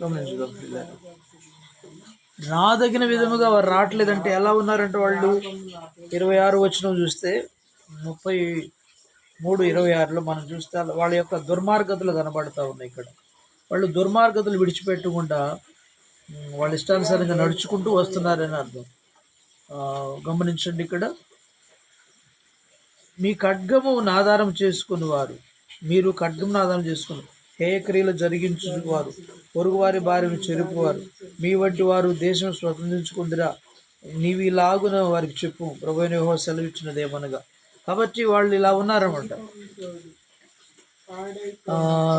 గమనించుదాం రాదగిన విధముగా వారు రావట్లేదంటే ఎలా ఉన్నారంటే వాళ్ళు? ఇరవై ఆరు వచ్చిన చూస్తే ముప్పై మూడు ఇరవై ఆరులో మనం చూస్తే వాళ్ళ యొక్క దుర్మార్గతలు కనబడుతూ ఉన్నాయి ఇక్కడ. వాళ్ళు దుర్మార్గతలు విడిచిపెట్టకుండా వాళ్ళ ఇష్టానుసారంగా నడుచుకుంటూ వస్తున్నారని అర్థం. గమనించండి ఇక్కడ. మీ ఖడ్గము ఆధారం చేసుకుని వారు మీరు ఖడ్గమును ఆధారం చేసుకుని హేయ క్రియలు జరిగించువారు. పొరుగువారి భార్యను చెరుపువారు. మీ వంటి వారు దేశం స్వతంత్రించుకుందిరా. నీవి ఇలాగున వారికి చెప్పు. ప్రభు యెహోవా సెలవిచ్చినదేమనగా. కాబట్టి వాళ్ళు ఇలా ఉన్నారన్నమాట.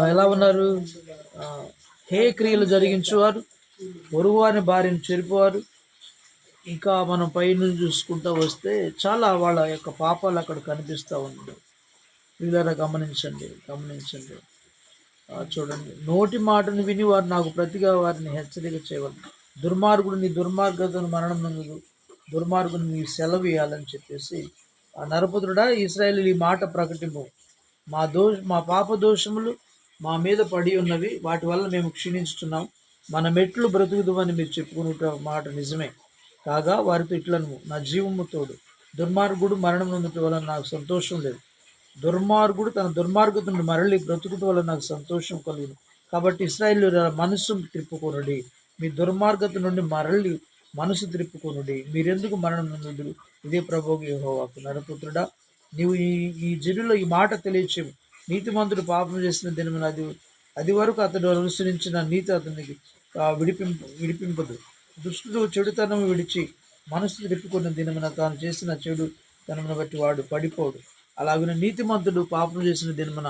ఎలా ఉన్నారు? హే క్రియలు జరిగించేవారు. పొరుగువారి భార్యను చెరిపోవారు. ఇంకా మనం పైనుంచి చూసుకుంటూ వస్తే చాలా వాళ్ళ యొక్క పాపాలు అక్కడ కనిపిస్తూ ఉంటాయి వీళ్ళ గమనించండి గమనించండి. చూడండి. నోటి మాటను విని వారు నాకు ప్రతిగా వారిని హెచ్చరిక చేయవాలి దుర్మార్గుడు నీ దుర్మార్గతను మరణం నందు దుర్మార్గుని నీ సెలవు ఇవ్వాలని చెప్పేసి ఆ నరపుత్రుడా ఇస్రాయేల్ ఈ మాట ప్రకటింపు. మా దో మా పాప దోషములు మా మీద పడి ఉన్నవి వాటి వల్ల మేము క్షీణించుతున్నాం మన మెట్లు బ్రతుకుదామని మీరు చెప్పుకునే మాట నిజమే. కాగా వారితో ఇట్లను నా జీవము తోడు. దుర్మార్గుడు మరణం నందుట వల్ల నాకు సంతోషం లేదు. దుర్మార్గుడు తన దుర్మార్గతను మరలి బ్రతుకుట వల్ల నాకు సంతోషం కలుగును. కాబట్టి ఇస్రాయిల్ మనసు త్రిప్పుకొనుడి. మీ దుర్మార్గత నుండి మరలి మనసు త్రిప్పుకొనుడి. మీరెందుకు మరణం నొందుదురు? ఇదే ప్రభువు యహోవాకు నరపుత్రుడా నీవు ఈ ఈ జనులో ఈ మాట తెలియచేవు నీతిమంతుడు పాపం చేసిన దినమున అది అది వరకు అతడు అనుసరించిన నీతి అతనికి విడిపింపు విడిపింపదు. దుష్టుడు చెడుతనం విడిచి మనసు తిప్పుకున్న దినమున తాను చేసిన చెడు తనమును బట్టి వాడు పడిపోడు. అలాగనే నీతిమంతుడు పాపం చేసిన దినమున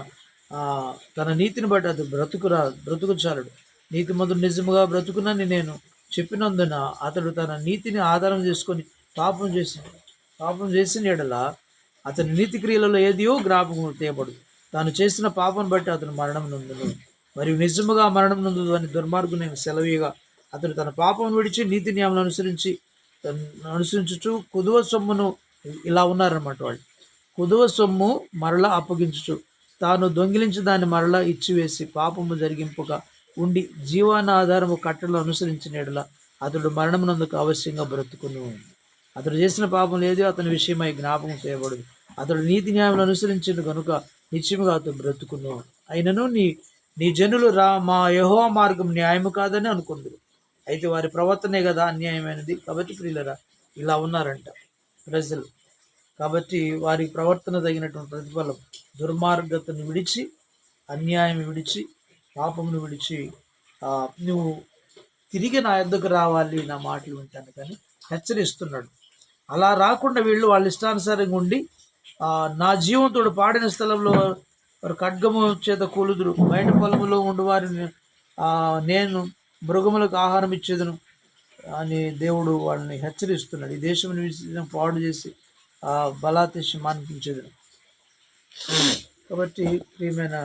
తన నీతిని బట్టి అతను బ్రతుకురా బ్రతుకు చాలడు నీతిమంతుడు నిజముగా బ్రతుకునని నేను చెప్పినందున అతడు తన నీతిని ఆధారం చేసుకొని పాపం చేసి పాపం చేసిన ఎడల అతని నీతి క్రియలలో ఏదియో జ్ఞాపకం తీయబడదు తాను చేసిన పాపం బట్టి అతను మరణం నొందును. మరియు నిజముగా మరణం నొందు అని దుర్మార్గునైన సెలవీగా అతడు తన పాపం విడిచి నీతి నియమాలను అనుసరించి అనుసరించుచు కుదువ సొమ్మును ఇలా ఉన్నారన్నమాట వాళ్ళు. కుదువ సొమ్ము మరలా అప్పగించుచు. తాను దొంగిలించి దాన్ని మరలా ఇచ్చివేసి పాపము జరిగింపుగా ఉండి జీవనాధారము కట్టలు అనుసరించిన ఎడల అతడు మరణమునందుకు అవశ్యంగా బ్రతుకును. అతడు చేసిన పాపం లేదో అతని విషయమై జ్ఞాపకం చేయబడదు. అతడు నీతి న్యాయం అనుసరించిన కనుక నిత్యముగా అతడు బ్రతుకును. అయినను నీ నీ జనులు రా మా యహో మార్గం న్యాయము కాదని అనుకుందరు. అయితే వారి ప్రవర్తనే కదా అన్యాయమైనది. కాబట్టి ప్రియులరా ఇలా ఉన్నారంట. ప్రజలు. కాబట్టి వారి ప్రవర్తన తగినటువంటి ప్రతిఫలం దుర్మార్గతను విడిచి అన్యాయం విడిచి పాపమును విడిచి నువ్వు తిరిగి నా ఎద్దకు రావాలి నా మాటలు వింటాను కానీ హెచ్చరిస్తున్నాడు. అలా రాకుండా వీళ్ళు వాళ్ళ ఇష్టానుసారంగా ఉండి నా జీవంతోడు పాడిన స్థలంలో వారు ఖడ్గము చేత కూలుదురు. బయట పొలములో ఉండి వారిని నేను మృగములకు ఆహారం ఇచ్చేదను అని దేవుడు వాళ్ళని హెచ్చరిస్తున్నాడు. ఈ దేశం పాడు చేసి ఆ బలాతిష్యం అనిపించేదను కాబట్టి ప్రియమైన